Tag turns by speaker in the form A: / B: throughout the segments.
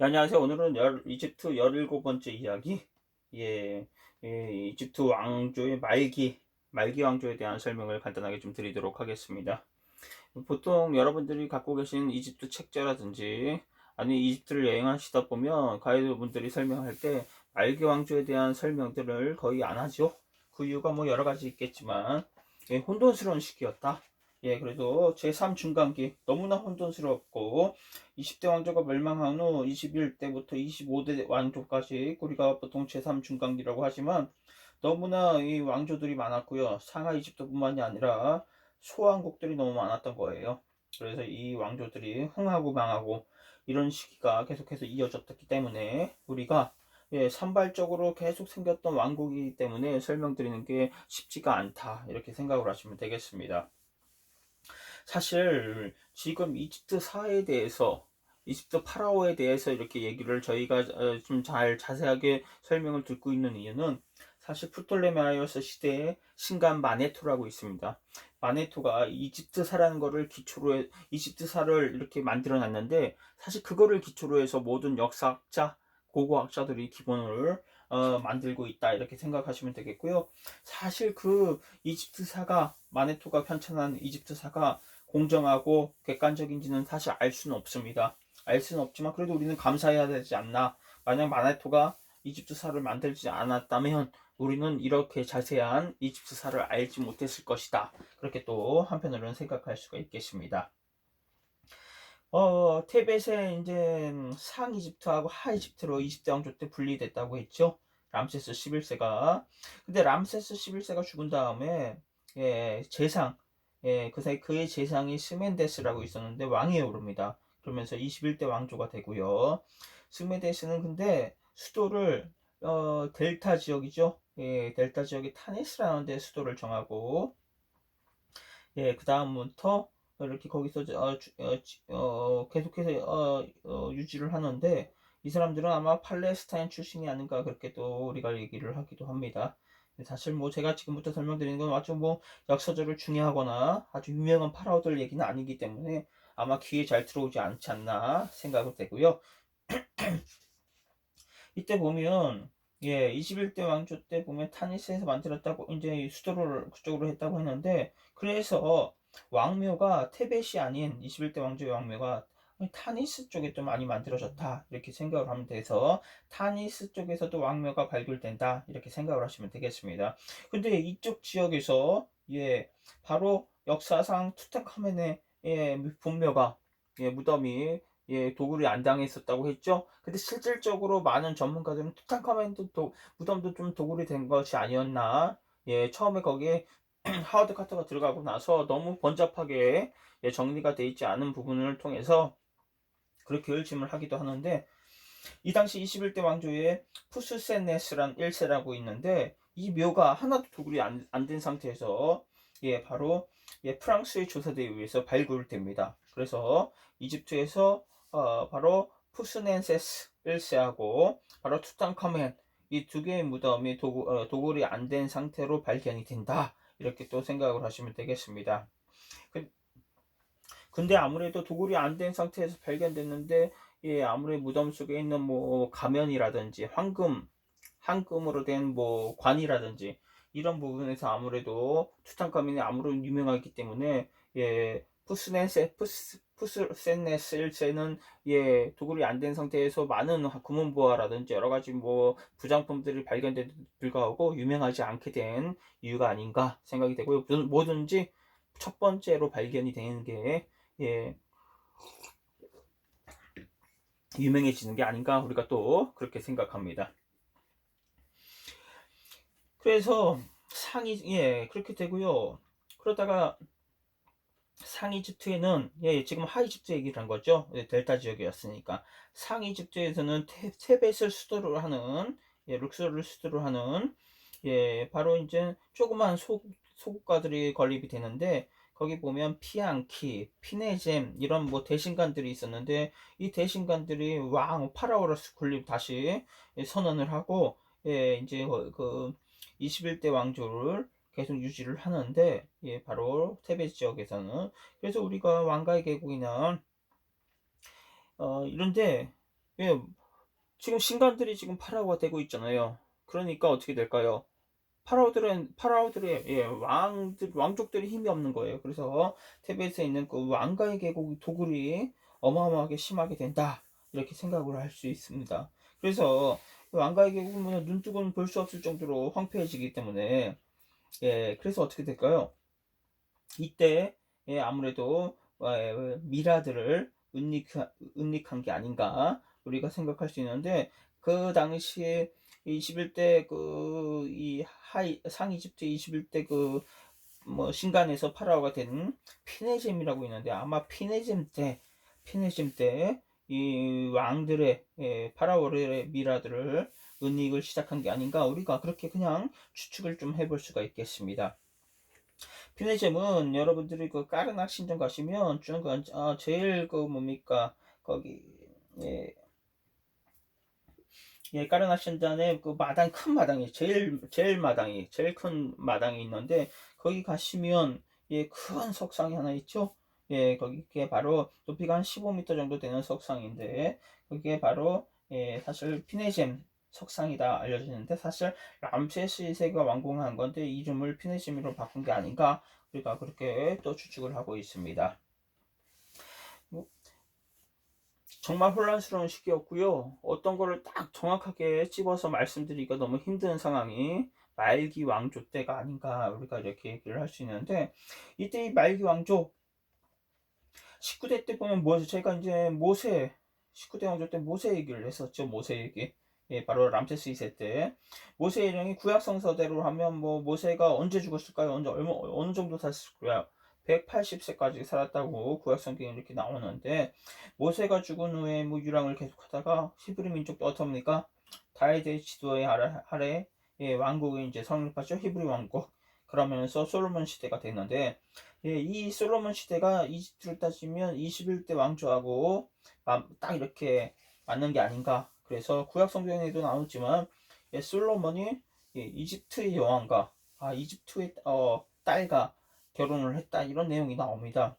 A: 네, 안녕하세요. 오늘은 열, 이집트 17번째 이야기, 예, 예, 이집트 왕조의 말기, 말기 왕조에 대한 설명을 간단하게 좀 드리도록 하겠습니다. 보통 여러분들이 갖고 계신 이집트 책자라든지, 아니, 이집트를 여행하시다 보면 가이드분들이 설명할 때 말기 왕조에 대한 설명들을 거의 안 하죠. 그 이유가 뭐 여러 가지 있겠지만, 예, 혼돈스러운 시기였다. 예, 그래도 제3중간기 너무나 혼돈스럽고 20대 왕조가 멸망한 후 21대부터 25대 왕조까지 우리가 보통 제3중간기라고 하지만 너무나 이 왕조들이 많았고요. 상하 이집트뿐만이 아니라 소왕국들이 너무 많았던 거예요. 그래서 이 왕조들이 흥하고 망하고 이런 시기가 계속해서 이어졌기 때문에 우리가 예, 산발적으로 계속 생겼던 왕국이기 때문에 설명드리는 게 쉽지가 않다 이렇게 생각을 하시면 되겠습니다. 사실 지금 이집트 사회에 대해서 이집트 파라오에 대해서 이렇게 얘기를 저희가 어, 좀잘 자세하게 설명을 듣고 있는 이유는 사실 프톨레마이오스 시대에 신간 마네토라고 있습니다. 마네토가 이집트사라는 거를 기초로 해, 이집트사를 이렇게 만들어 놨는데 사실 그거를 기초로 해서 모든 역사학자, 고고학자들이 기본을 어, 만들고 있다 이렇게 생각하시면 되겠고요. 사실 그 이집트사가 마네토가 편찬한 이집트사가 공정하고 객관적인지는 사실 알 수는 없습니다. 알 수는 없지만 그래도 우리는 감사해야 되지 않나. 만약 마네토가 이집트사를 만들지 않았다면 우리는 이렇게 자세한 이집트사를 알지 못했을 것이다. 그렇게 또 한편으로는 생각할 수가 있겠습니다. 어, 테벳의 이제 상이집트하고 하이집트로 20대 왕조 때 분리됐다고 했죠. 람세스 11세가. 근데 람세스 11세가 죽은 다음에 예, 재상 예, 그 사이 그의 재상이 스멘데스라고 있었는데 왕위에 오릅니다. 그러면서 21대 왕조가 되고요. 스멘데스는 근데 수도를 어, 델타 지역이죠. 예, 델타 지역이 타네스라는 데 수도를 정하고 예, 그 다음부터 이렇게 거기서 어, 어, 어, 계속해서 어, 어, 유지를 하는데 이 사람들은 아마 팔레스타인 출신이 아닌가 그렇게 또 우리가 얘기를 하기도 합니다. 사실 뭐 제가 지금부터 설명드리는 건 아주 뭐 역사적으로 중요하거나 아주 유명한 파라오들 얘기는 아니기 때문에 아마 귀에 잘 들어오지 않지 않나 생각이 되고요. 이때 보면 예, 21대 왕조 때 보면 타니스에서 만들었다고 이제 수도를 그쪽으로 했다고 했는데 그래서 왕묘가 테벳이 아닌 21대 왕조의 왕묘가 타니스 쪽에 좀 많이 만들어졌다 이렇게 생각을 하면 돼서 타니스 쪽에서도 왕묘가 발굴된다 이렇게 생각을 하시면 되겠습니다. 근데 이쪽 지역에서 예 바로 역사상 투탕카멘의 예, 본묘가 예, 무덤이 예, 도굴이 안 당했었다고 했죠. 근데 실질적으로 많은 전문가들은 투탕카멘도 도, 무덤도 좀 도굴이 된 것이 아니었나. 예, 처음에 거기에 하워드 카터가 들어가고 나서 너무 번잡하게 예, 정리가 돼 있지 않은 부분을 통해서 그렇게 의심을 하기도 하는데 이 당시 21대 왕조에 푸스세네스란 1세라고 있는데 이 묘가 하나도 도굴이 안된 상태에서 예 바로 예 프랑스의 조사대에 의해서 발굴됩니다. 그래서 이집트에서 어, 바로 푸스넨세스 1세하고 바로 투탕카멘 이 두 개의 무덤이 도굴, 어, 도굴이 안 된 상태로 발견이 된다. 이렇게 또 생각을 하시면 되겠습니다. 그, 근데 아무래도 도굴이 안 된 상태에서 발견됐는데 예, 아무리 무덤 속에 있는 뭐 가면이라든지 황금, 황금으로 된 뭐 관이라든지 이런 부분에서 아무래도 투탕카멘이 아무런 유명하기 때문에 예, 푸스네세 푸스 푸스센네스 1세는 예, 도굴이 안 된 상태에서 많은 구문보화라든지 여러 가지 뭐 부장품들이 발견된 불구하고 유명하지 않게 된 이유가 아닌가 생각이 되고요. 뭐든지 첫 번째로 발견이 되는 게 예, 유명해지는 게 아닌가 우리가 또 그렇게 생각합니다. 그래서 상이 예 그렇게 되고요. 그러다가 상이집트에는 예 지금 하이집트 얘기를 한 거죠. 예, 델타 지역이었으니까 상이집트에서는 테, 테벳을 수도로 하는 예, 룩스를 수도로 하는 예 바로 이제 조그만 소, 소국가들이 건립이 되는데 거기 보면 피앙키, 피네잼 이런 뭐 대신관들이 있었는데 이 대신관들이 왕 파라오로스 군립 다시 선언을 하고 예, 이제 그 21대 왕조를 계속 유지를 하는데 예, 바로 테베 지역에서는 그래서 우리가 왕가의 계곡이나 어, 이런데 예, 지금 신관들이 지금 파라오가 되고 있잖아요. 그러니까 어떻게 될까요? 파라오들은 파라오들의 예, 왕들 왕족들이 힘이 없는 거예요. 그래서 테베스에 있는 그 왕가의 계곡 도굴이 어마어마하게 심하게 된다 이렇게 생각을 할 수 있습니다. 그래서 왕가의 계곡은 눈 뜨고는 볼 수 없을 정도로 황폐해지기 때문에 예, 그래서 어떻게 될까요? 이때 예, 아무래도 예, 미라들을 은닉한, 은닉한 게 아닌가 우리가 생각할 수 있는데 그 당시에 21대 그 이 하이 상이집트 21대 그 뭐 신간에서 파라오가 된 피네잼이라고 있는데 아마 피네잼 때 피네잼 때 이 왕들의 예, 파라오의 미라들을 은닉을 시작한 게 아닌가 우리가 그렇게 그냥 추측을 좀 해볼 수가 있겠습니다. 피네잼은 여러분들이 그 까르낙 신전 가시면 쭉 아, 제일 그 뭡니까 거기 예, 예, 까르나신잔에 그 마당 큰 마당이 제일 제일 마당이 제일 큰 마당이 있는데 거기 가시면 예, 큰 석상이 하나 있죠. 예, 거기게 바로 높이가 한 15m 정도 되는 석상인데 그게 바로 예, 사실 피네셈 석상이다 알려지는데 사실 람세스 2세가 완공한 건데 이름을 피네셈으로 바꾼 게 아닌가 우리가 그렇게 또 추측을 하고 있습니다. 정말 혼란스러운 시기였고요. 어떤 거를 딱 정확하게 찝어서 말씀드리기가 너무 힘든 상황이 말기 왕조 때가 아닌가 우리가 이렇게 얘기를 할 수 있는데 이때 이 말기 왕조 19대 때 보면 뭐 제가 이제 모세 19대 왕조 때 모세 얘기를 했었죠. 모세 얘기. 예, 바로 람세스 2세 때 모세 일령이 구약 성서대로 하면 뭐 모세가 언제 죽었을까요? 언제 얼마 어느 정도 샀을까요? 180세까지 살았다고 구약 성경에 이렇게 나오는데 모세가 죽은 후에 뭐 유랑을 계속하다가 히브리 민족도 어떻습니까? 다윗의 지도의 아래 예, 왕국이 이제 성립하죠. 히브리 왕국. 그러면서 솔로몬 시대가 됐는데 예, 이 솔로몬 시대가 이집트를 따지면 21대 왕조하고 딱 이렇게 맞는 게 아닌가. 그래서 구약 성경에도 나오지만 예, 솔로몬이 예, 이집트의 여왕과 아, 이집트의 어, 딸과 결혼을 했다 이런 내용이 나옵니다.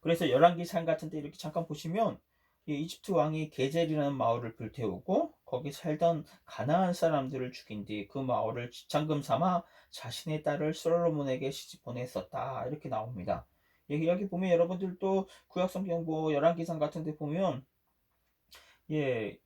A: 그래서 열왕기상 같은 데 이렇게 잠깐 보시면 이집트 왕이 게젤이라는 마을을 불태우고 거기 살던 가나안 사람들을 죽인 뒤 그 마을을 지참금 삼아 자신의 딸을 솔로몬에게 시집 보냈었다 이렇게 나옵니다. 여기 여기 보면 여러분들도 구약성경 뭐 열왕기상 같은 데 보면 예.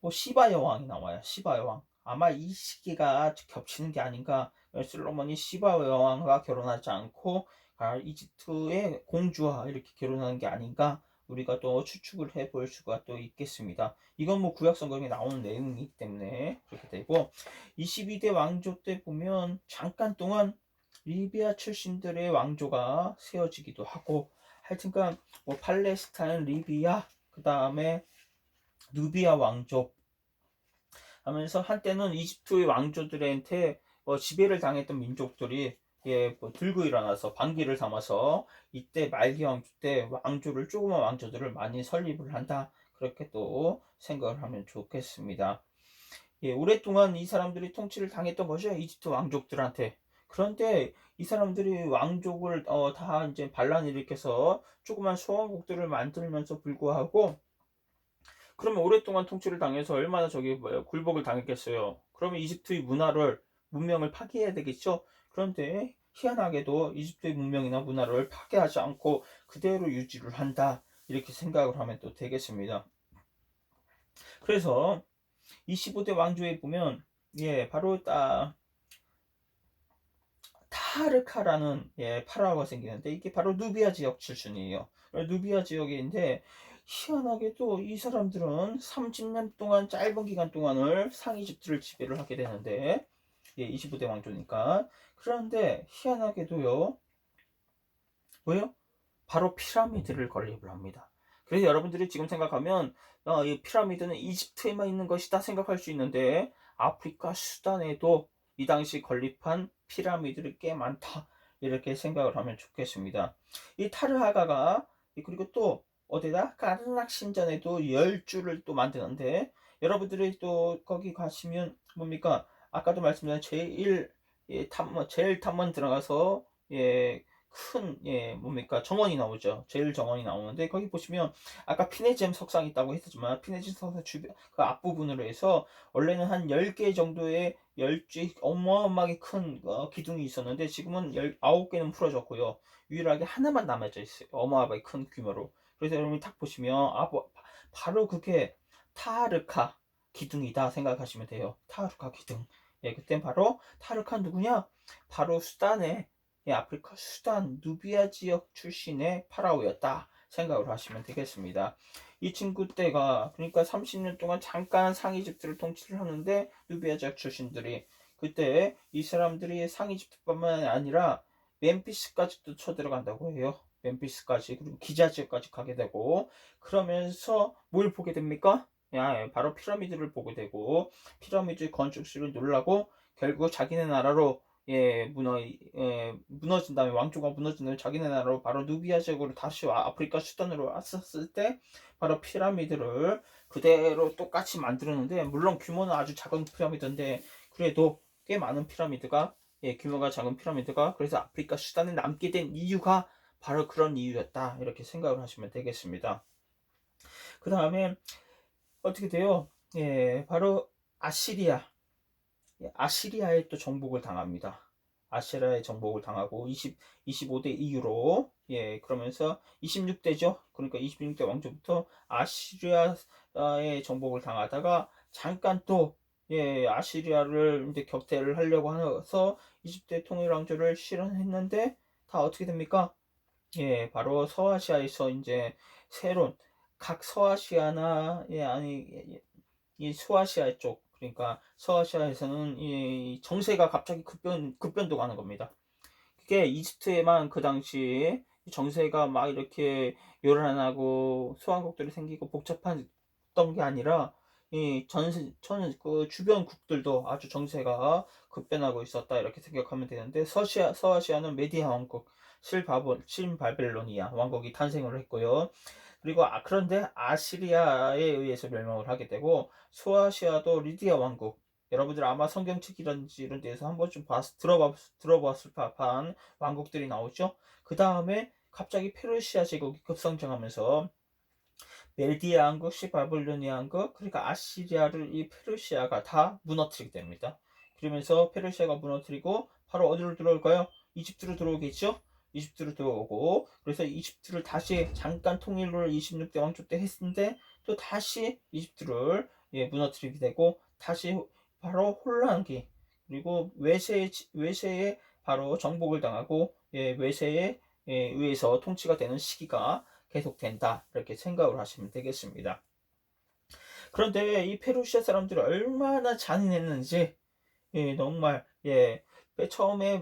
A: 뭐 시바 여왕이 나와요. 시바 여왕. 아마 이 시기가 겹치는 게 아닌가 솔로몬이 시바 여왕과 결혼하지 않고 아, 이집트의 공주와 이렇게 결혼하는 게 아닌가 우리가 또 추측을 해 볼 수가 또 있겠습니다. 이건 뭐 구약 성경에 나오는 내용이기 때문에 그렇게 되고 22대 왕조 때 보면 잠깐 동안 리비아 출신들의 왕조가 세워지기도 하고 하여튼간 뭐 팔레스타인, 리비아 그 다음에 누비아 왕조 하면서 한때는 이집트의 왕조들한테 뭐 지배를 당했던 민족들이 예, 뭐 들고 일어나서 반기를 삼아서 이때 말기 왕조 때 왕조를 조그만 왕조들을 많이 설립을 한다. 그렇게 또 생각을 하면 좋겠습니다. 예, 오랫동안 이 사람들이 통치를 당했던 것이 이집트 왕족들한테. 그런데 이 사람들이 왕족을 어, 다 이제 반란 일으켜서 조그만 소왕국들을 만들면서 불구하고 그러면 오랫동안 통치를 당해서 얼마나 저기 뭐야 굴복을 당했겠어요. 그러면 이집트의 문화를 문명을 파괴해야 되겠죠. 그런데 희한하게도 이집트의 문명이나 문화를 파괴하지 않고 그대로 유지를 한다. 이렇게 생각을 하면 또 되겠습니다. 그래서 25대 왕조에 보면 예, 바로 딱 타르카라는 예, 파라오가 생기는데 이게 바로 누비아 지역 출신이에요. 누비아 지역인데 희한하게도 이 사람들은 30년 동안 짧은 기간 동안을 상이집트를 지배를 하게 되는데 예, 25대 왕조니까. 그런데 희한하게도요. 왜요? 바로 피라미드를 건립을 합니다. 그래서 여러분들이 지금 생각하면 어, 이 피라미드는 이집트에만 있는 것이다 생각할 수 있는데 아프리카 수단에도 이 당시 건립한 피라미드를 꽤 많다 이렇게 생각을 하면 좋겠습니다. 이 타르하가가 그리고 또 어디다 까르락 신전에도 열 줄을 또 만드는데 여러분들이 또 거기 가시면 뭡니까 아까도 말씀드린 제일 예, 탐문 제일 탐문 들어가서 예, 큰, 예, 뭡니까, 정원이 나오죠. 제일 정원이 나오는데, 거기 보시면, 아까 피네잼 석상이 있다고 했었지만, 피네잼 석상 주변, 그 앞부분으로 해서, 원래는 한 10개 정도의 열쥐, 어마어마하게 큰 어, 기둥이 있었는데, 지금은 19개는 풀어졌고요. 유일하게 하나만 남아져 있어요. 어마어마하게 큰 규모로. 그래서 여러분이 딱 보시면, 아, 뭐, 바로 그게 타르카 기둥이다 생각하시면 돼요. 타르카 기둥. 예, 그땐 바로 타르카 누구냐? 바로 수단의 예, 아프리카 수단 누비아 지역 출신의 파라오였다 생각을 하시면 되겠습니다. 이 친구 때가 그러니까 30년 동안 잠깐 상이집들을 통치를 하는데 누비아 지역 출신들이 그때 이 사람들이 상이집뿐만 아니라 멤피스까지도 쳐들어간다고 해요. 멤피스까지 그리고 기자 지역까지 가게 되고 그러면서 뭘 보게 됩니까? 야, 바로 피라미드를 보게 되고 피라미드 건축술을 놀라고 결국 자기네 나라로 예, 무너, 예, 무너진 다음에 왕조가 무너진 다음에 자기네 나라로 바로 누비아 지역으로 다시 와 아프리카 수단으로 왔었을 때 바로 피라미드를 그대로 똑같이 만들었는데 물론 규모는 아주 작은 피라미드인데 그래도 꽤 많은 피라미드가 예, 규모가 작은 피라미드가 그래서 아프리카 수단에 남게 된 이유가 바로 그런 이유였다 이렇게 생각을 하시면 되겠습니다. 그 다음에 어떻게 돼요? 예, 바로 아시리아 예, 아시리아에 또 정복을 당합니다. 아시리아에 정복을 당하고 20, 25대 이후로 예 그러면서 26대죠. 그러니까 26대 왕조부터 아시리아에 정복을 당하다가 잠깐 또 예, 아시리아를 이제 격퇴를 하려고 해서 20대 통일 왕조를 실현했는데 다 어떻게 됩니까? 예, 바로 서아시아에서 이제 새로운 각 서아시아나 예 아니 이 소아시아 쪽 그러니까 서아시아에서는 이 정세가 갑자기 급변 급변도 가는 겁니다. 그게 이집트에만 그 당시 정세가 막 이렇게 요란하고 소왕국들이 생기고 복잡했던 게 아니라 이 전세 전그 주변 국들도 아주 정세가 급변하고 있었다 이렇게 생각하면 되는데 서시아 서아시아는 메디아 왕국 실바본 신바벨로니아 왕국이 탄생을 했고요. 그리고 아, 그런데 아시리아에 의해서 멸망을 하게 되고 소아시아도 리디아 왕국 여러분들 아마 성경책 이런지 이런 데에서 한 번쯤 봤, 들어봐, 들어봤을 법한 왕국들이 나오죠. 그 다음에 갑자기 페르시아 제국이 급성장하면서 멜디아 왕국, 시바블로니아 왕국, 그러니까 아시리아를 이 페르시아가 다 무너뜨리게 됩니다. 그러면서 페르시아가 무너뜨리고 바로 어디로 들어올까요? 이집트로 들어오겠죠? 이집트로 들어오고 그래서 이집트를 다시 잠깐 통일을 26대 왕조 때 했는데 또 다시 이집트를 예, 무너뜨리게 되고 다시 바로 혼란기 그리고 외세 외세에 바로 정복을 당하고 예, 외세에 예, 의해서 통치가 되는 시기가 계속된다 이렇게 생각을 하시면 되겠습니다. 그런데 이 페르시아 사람들이 얼마나 잔인했는지 예, 정말 예, 처음에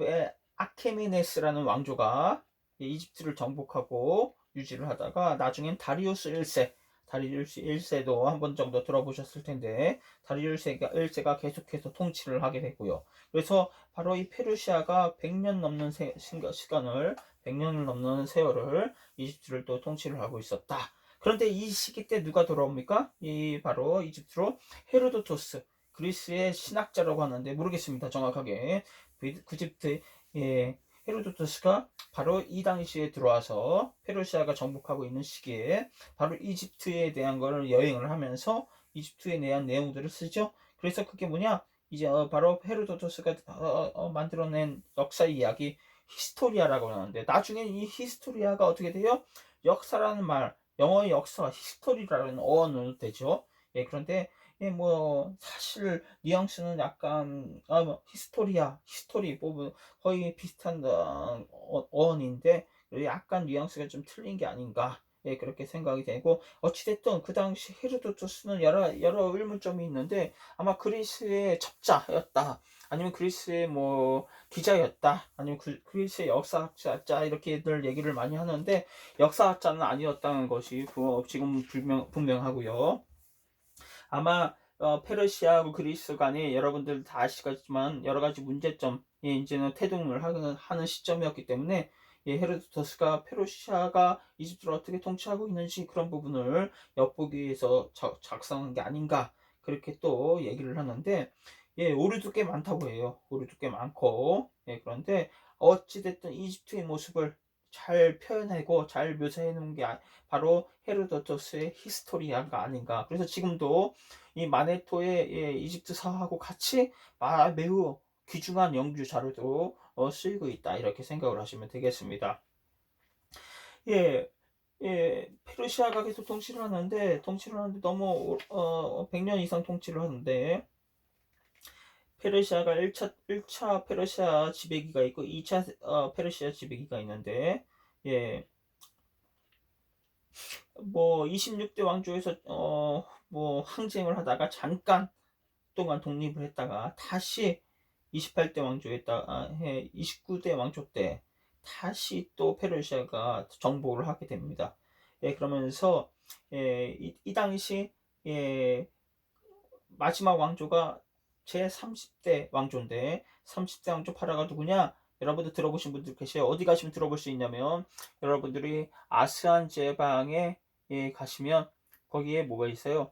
A: 아케미네스라는 왕조가 이집트를 정복하고 유지를 하다가 나중엔 다리우스 1세 다리우스 1세도 한 번 정도 들어보셨을 텐데 다리우스 1세가 계속해서 통치를 하게 되고요. 그래서 바로 이 페르시아가 100년 넘는 세, 시간을 100년을 넘는 세월을 이집트를 또 통치를 하고 있었다. 그런데 이 시기 때 누가 돌아옵니까? 이 바로 이집트로 헤로도토스 그리스의 신학자라고 하는데 모르겠습니다 정확하게 그집트 예, 헤로도토스가 바로 이 당시에 들어와서 페르시아가 정복하고 있는 시기에 바로 이집트에 대한 거를 여행을 하면서 이집트에 대한 내용들을 쓰죠. 그래서 그게 뭐냐? 이제 어, 바로 헤로도토스가 어, 어, 만들어낸 역사 이야기 히스토리아라고 하는데 나중에 이 히스토리아가 어떻게 돼요? 역사라는 말, 영어의 역사, 히스토리라는 어원으로 되죠. 예, 그런데 예, 뭐 사실 뉘앙스는 약간 아, 뭐, 히스토리아, 히스토리 뭐 거의 비슷한 어, 어원인데 약간 뉘앙스가 좀 틀린 게 아닌가 예, 그렇게 생각이 되고 어찌됐든 그 당시 헤로도토스는 여러 여러 의문점이 있는데 아마 그리스의 첩자였다 아니면 그리스의 뭐 기자였다 아니면 그, 그리스의 역사학자 이렇게들 얘기를 많이 하는데 역사학자는 아니었다는 것이 지금 분명 분명하고요. 아마 어, 페르시아하고 그리스 간에 여러분들 다 아시겠지만 여러 가지 문제점이 이제는 태동을 하는, 하는 시점이었기 때문에 예, 헤로도토스가 페르시아가 이집트를 어떻게 통치하고 있는지 그런 부분을 엿보기 위해서 자, 작성한 게 아닌가 그렇게 또 얘기를 하는데 예, 오류도 꽤 많다고 해요. 오류도 꽤 많고 예, 그런데 어찌됐든 이집트의 모습을 잘 표현하고 잘 묘사해 놓은 게 아- 바로 헤로도토스의 히스토리아가 아닌가. 그래서 지금도 이 마네토의 예, 이집트사하고 같이 마- 매우 귀중한 영주 자료도 어, 쓰이고 있다. 이렇게 생각을 하시면 되겠습니다. 예, 예, 페르시아가 계속 통치를 하는데, 통치를 하는데 너무, 어, 100년 이상 통치를 하는데, 페르시아가 1차, 1차 페르시아 지배기가 있고, 2차 어, 페르시아 지배기가 있는데, 예, 뭐, 26대 왕조에서, 어, 뭐, 항쟁을 하다가 잠깐 동안 독립을 했다가, 다시 28대 왕조에다가, 해 29대 왕조 때, 다시 또 페르시아가 정복을 하게 됩니다. 예, 그러면서 예, 이, 이 당시 예, 마지막 왕조가 제 30대 왕조인데 30대 왕조 파라가 누구냐? 여러분들 들어보신 분들 계세요. 어디 가시면 들어볼 수 있냐면 여러분들이 아스안 제방에 예, 가시면 거기에 뭐가 있어요?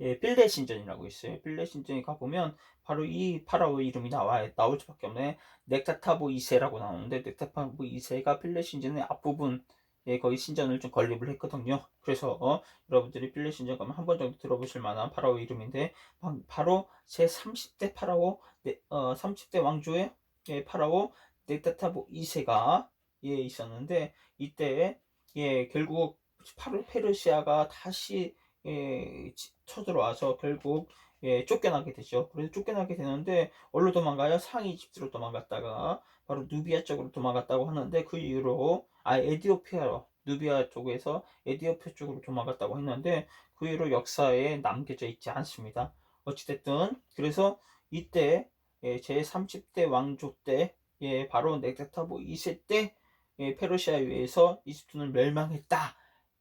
A: 예, 빌레 신전이라고 있어요. 빌레 신전에 가보면 바로 이 파라오의 이름이 나와 나올 수밖에 없네. 넥타타보 2세라고 나오는데 넥타타보 2세가 빌레 신전의 앞부분 예, 거기 신전을 좀 건립을 했거든요. 그래서 어, 여러분들이 빌레 신전 가면 한 번 정도 들어보실 만한 파라오 이름인데 바, 바로 제 30대 파라오 네, 어, 30대 왕조의 예, 파라오 넥타타보 2세가 예, 있었는데 이때 예, 결국 파르 페르시아가 다시 예, 치- 쳐들어와서 결국 예, 쫓겨나게 되죠. 그래서 쫓겨나게 되는데 어디로 도망가요? 상위 이집트로 도망갔다가 바로 누비아 쪽으로 도망갔다고 하는데 그 이후로 아 에디오피아로 누비아 쪽에서 에디오피아 쪽으로 도망갔다고 했는데 그 이후로 역사에 남겨져 있지 않습니다. 어찌됐든 그래서 이때 예, 제 30대 왕조 때 예, 바로 넥타타보 2세 때 예, 페르시아에 의해서 이집트는 멸망했다.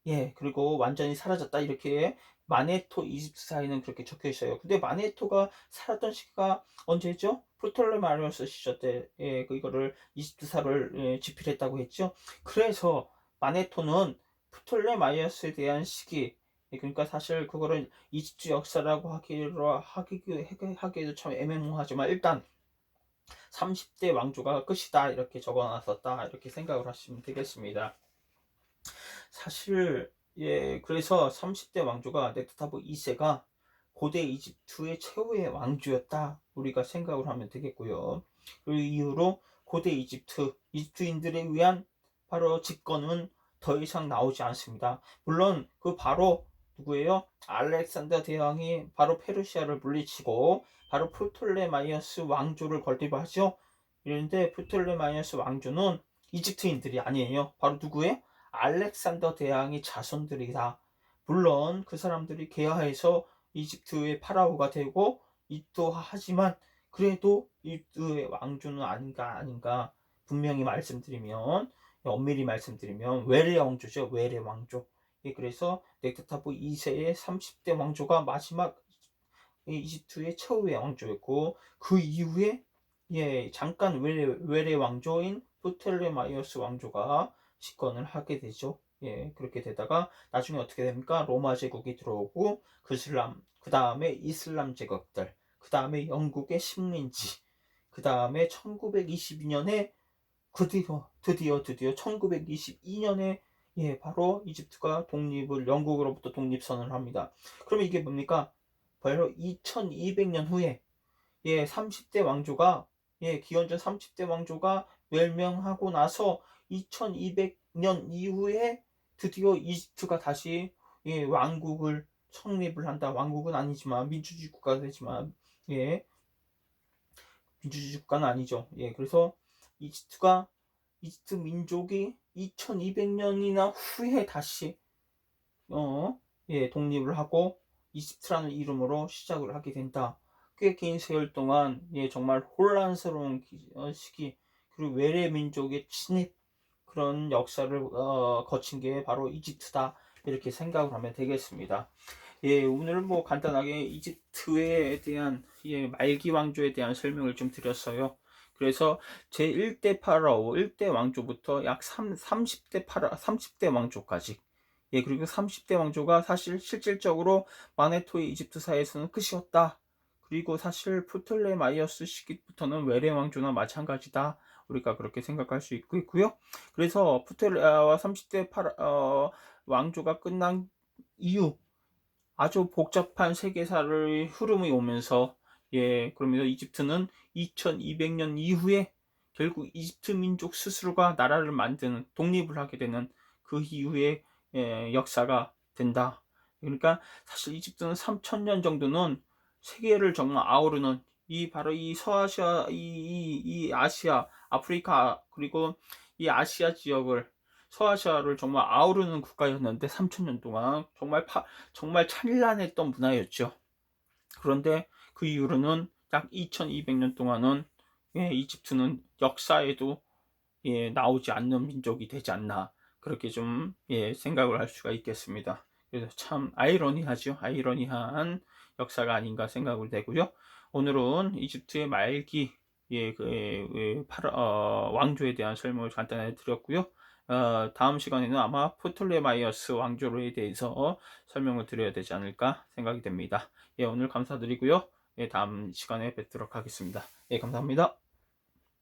A: 예, 그리고 완전히 사라졌다. 이렇게 마네토 이집트 사이는 그렇게 적혀 있어요. 근데 마네토가 살았던 시기가 언제죠? 프톨레마이오스 시절 때, 예, 그 이거를 이집트사를 예, 집필했다고 했죠. 그래서 마네토는 프톨레마이오스에 대한 시기, 예, 그러니까 사실 그거를 이집트 역사라고 하기로 하기, 하기에도 참 애매모호하지만 일단 30대 왕조가 끝이다 이렇게 적어놨었다 이렇게 생각을 하시면 되겠습니다. 사실 예 그래서 30대 왕조가 넥타타보 2세가 고대 이집트의 최후의 왕조였다 우리가 생각을 하면 되겠고요. 그 이후로 고대 이집트 이집트인들에 의한 바로 집권은 더 이상 나오지 않습니다. 물론 그 바로 누구예요? 알렉산더 대왕이 바로 페르시아를 물리치고 바로 프톨레마이어스 왕조를 건립하죠. 그런데 프톨레마이어스 왕조는 이집트인들이 아니에요. 바로 누구예요? 알렉산더 대왕의 자손들이다. 물론 그 사람들이 개화해서 이집트의 파라오가 되고 이토하지만 그래도 이집트의 왕조는 아닌가 아닌가 분명히 말씀드리면 엄밀히 말씀드리면 외래 왕조죠 외래 왕조 예, 그래서 넥타타보 2세의 30대 왕조가 마지막 이집트의 최후의 왕조였고 그 이후에 예 잠깐 외래, 외래 왕조인 프텔레마이어스 왕조가 집권을 하게 되죠. 예, 그렇게 되다가 나중에 어떻게 됩니까? 로마 제국이 들어오고 그 슬람, 그 다음에 이슬람 제국들, 그 다음에 영국의 식민지, 그 다음에 1922년에 드디어 드디어 드디어 1922년에 예, 바로 이집트가 독립을 영국으로부터 독립선언을 합니다. 그러면 이게 뭡니까? 바로 2200년 후에 예, 30대 왕조가 예, 기원전 30대 왕조가 멸명하고 나서 2200년 이후에 드디어 이집트가 다시 예, 왕국을 성립을 한다. 왕국은 아니지만 민주주의 국가가 되지만 예. 민주주의 국가는 아니죠. 예. 그래서 이집트가 이집트 민족이 2200년이나 후에 다시 어, 예, 독립을 하고 이집트라는 이름으로 시작을 하게 된다. 꽤 긴 세월 동안 예, 정말 혼란스러운 어, 시기 그리고 외래 민족의 침입 그런 역사를 어, 거친 게 바로 이집트다 이렇게 생각을 하면 되겠습니다. 예, 오늘 뭐 간단하게 이집트에 대한 예, 말기 왕조에 대한 설명을 좀 드렸어요. 그래서 제 1대 파라오, 1대 왕조부터 약 3, 30대 파라, 30대 왕조까지. 예, 그리고 30대 왕조가 사실 실질적으로 마네토의 이집트사에서는 끝이었다. 그리고 사실 프톨레마이어스 시기부터는 외래 왕조나 마찬가지다. 우리가 그렇게 생각할 수 있고 있고요. 그래서 프텔레아와 30대 파라, 어, 왕조가 끝난 이후 아주 복잡한 세계사를 흐름이 오면서 예 그러면서 이집트는 2200년 이후에 결국 이집트 민족 스스로가 나라를 만드는 독립을 하게 되는 그 이후의 예, 역사가 된다. 그러니까 사실 이집트는 3000년 정도는 세계를 정말 아우르는 이 바로 이 서아시아 이, 이, 이 아시아 아프리카 그리고 이 아시아 지역을 서아시아를 정말 아우르는 국가였는데 3000년 동안 정말 파, 정말 찬란했던 문화였죠. 그런데 그 이후로는 약 2200년 동안은 예, 이집트는 역사에도 예, 나오지 않는 민족이 되지 않나 그렇게 좀 예, 생각을 할 수가 있겠습니다. 그래서 참 아이러니하죠. 아이러니한 역사가 아닌가 생각을 되고요. 오늘은 이집트의 말기 예, 그, 예, 파라, 어, 왕조에 대한 설명을 간단하게 드렸고요. 어, 다음 시간에는 아마 포톨레마이어스 왕조에 대해서 설명을 드려야 되지 않을까 생각이 됩니다. 예, 오늘 감사드리고요. 예, 다음 시간에 뵙도록 하겠습니다. 예, 감사합니다.